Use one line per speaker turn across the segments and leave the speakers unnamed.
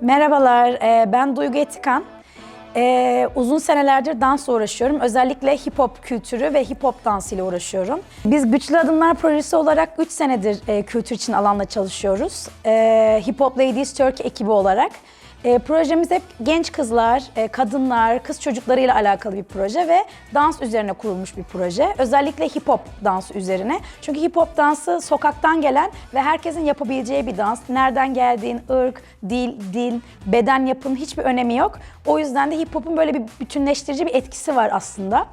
Merhabalar, e, ben Duygu Etikan. E, uzun senelerdir dansla uğraşıyorum. Özellikle hip hop kültürü ve hip hop dansıyla uğraşıyorum. Biz Güçlü Adımlar Projesi olarak 3 senedir e, kültür için alanla çalışıyoruz. Hip Hop Ladies Turkey ekibi olarak. E, projemiz hep genç kızlar, e, kadınlar, kız çocuklarıyla alakalı bir proje ve dans üzerine kurulmuş bir proje. Özellikle hip hop dansı üzerine. Çünkü hip hop dansı sokaktan gelen ve herkesin yapabileceği bir dans. Nereden geldiğin, ırk, dil, din, beden yapının hiçbir önemi yok. O yüzden de hip hop'un böyle bir bütünleştirici bir etkisi var aslında.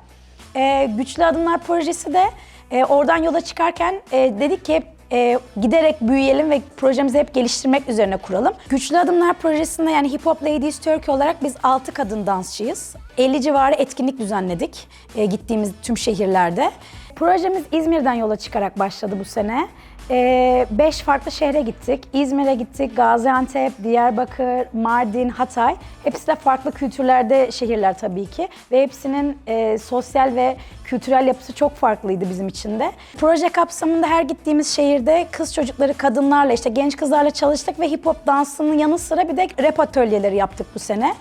E, Güçlü Adımlar projesi de e, oradan yola çıkarken e, dedik ki hep e, giderek büyüyelim ve projemizi hep geliştirmek üzerine kuralım. Güçlü Adımlar projesinde yani Hip Hop Ladies Turkey olarak biz 6 kadın dansçıyız. 50 civarı etkinlik düzenledik e, gittiğimiz tüm şehirlerde. Projemiz İzmir'den yola çıkarak başladı bu sene. 5 farklı şehre gittik. İzmir'e gittik, Gaziantep, Diyarbakır, Mardin, Hatay. Hepsi de farklı kültürlerde şehirler tabii ki. Ve hepsinin e, sosyal ve kültürel yapısı çok farklıydı bizim için de. Proje kapsamında her gittiğimiz şehirde kız çocukları, kadınlarla, işte genç kızlarla çalıştık ve hip hop dansının yanı sıra bir de rap atölyeleri yaptık bu sene.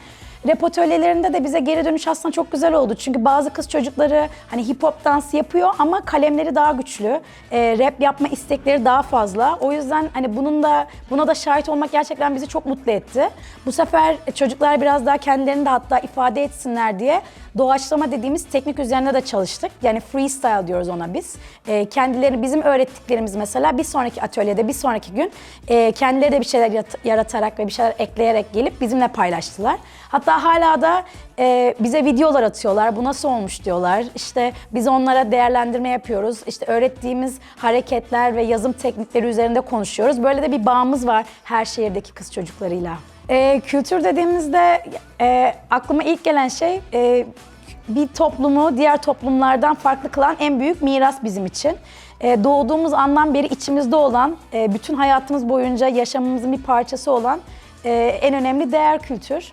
Rap atölyelerinde de bize geri dönüş aslında çok güzel oldu. Çünkü bazı kız çocukları hani hip hop dansı yapıyor ama kalemleri daha güçlü. Ee, rap yapma istekleri daha fazla. O yüzden hani bunun da buna da şahit olmak gerçekten bizi çok mutlu etti. Bu sefer çocuklar biraz daha kendilerini de hatta ifade etsinler diye doğaçlama dediğimiz teknik üzerine de çalıştık. Yani freestyle diyoruz ona biz. Ee, kendileri bizim öğrettiklerimiz mesela bir sonraki atölyede bir sonraki gün e, kendileri de bir şeyler yaratarak ve bir şeyler ekleyerek gelip bizimle paylaştılar. Hala da e, bize videolar atıyorlar. Bu nasıl olmuş diyorlar. İşte biz onlara değerlendirme yapıyoruz. İşte öğrettiğimiz hareketler ve yazım teknikleri üzerinde konuşuyoruz. Böyle de bir bağımız var her şehirdeki kız çocuklarıyla. E, kültür dediğimizde e, aklıma ilk gelen şey e, bir toplumu diğer toplumlardan farklı kılan en büyük miras bizim için. E, doğduğumuz andan beri içimizde olan, e, bütün hayatımız boyunca yaşamımızın bir parçası olan e, en önemli değer kültür.